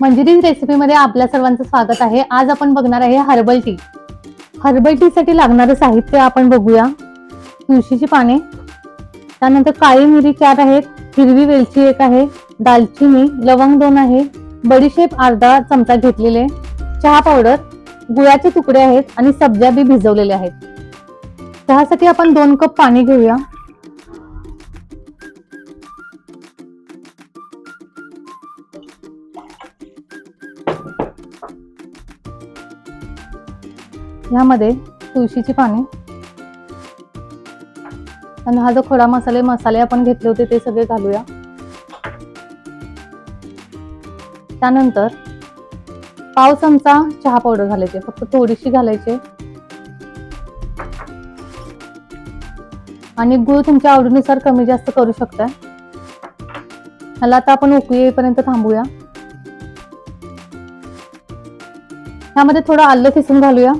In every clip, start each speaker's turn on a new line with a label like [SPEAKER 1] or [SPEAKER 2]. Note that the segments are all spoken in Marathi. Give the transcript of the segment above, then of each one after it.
[SPEAKER 1] म्हणजे मंजिरीज रेसिपीमध्ये आपल्या सर्वांचं स्वागत आहे. आज आपण बघणार आहे हर्बल टी हर्बल टी साठी लागणारं साहित्य आपण बघूया. तुळशीची पाने. त्यानंतर काळी मिरी चार आहेत. हिरवी वेलची एक आहे. दालचिनी लवंग दोन आहे. बडीशेप अर्धा चमचा घेतलेले. चहा पावडर गुळाचे तुकडे आहेत आणि सब्ज्या बी भिजवलेल्या आहेत. चहासाठी आपण दोन कप पाणी घेऊया. ह्यामध्ये तुळशीची पाने. आणि हा जो खडा मसाले मसाले आपण घेतले होते ते सगळे घालूया. त्यानंतर पाव चमचा चहा पावडर घालायचे फक्त थोडीशी घालायचे. आणि गुळ तुमच्या आवडीनुसार कमी जास्त करू शकता ह्याला आता आपण उकळी येईपर्यंत थांबूया. ह्यामध्ये थोडं आलं किसून घालूया.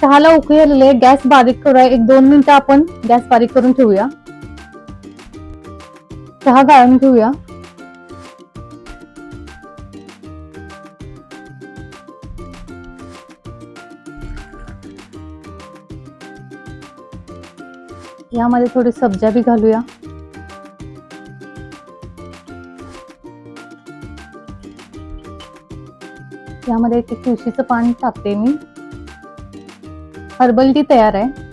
[SPEAKER 1] चहाला उकळलेले गॅस बारीक करूया. एक दोन मिनिटं आपण गॅस बारीक करून ठेवूया. चहा गाळून घेऊया. यामध्ये थोडी सब्जा बी घालूया. यामध्ये एक तुळशीचं पान टाकते मी. हर्बल टी तयार आहे.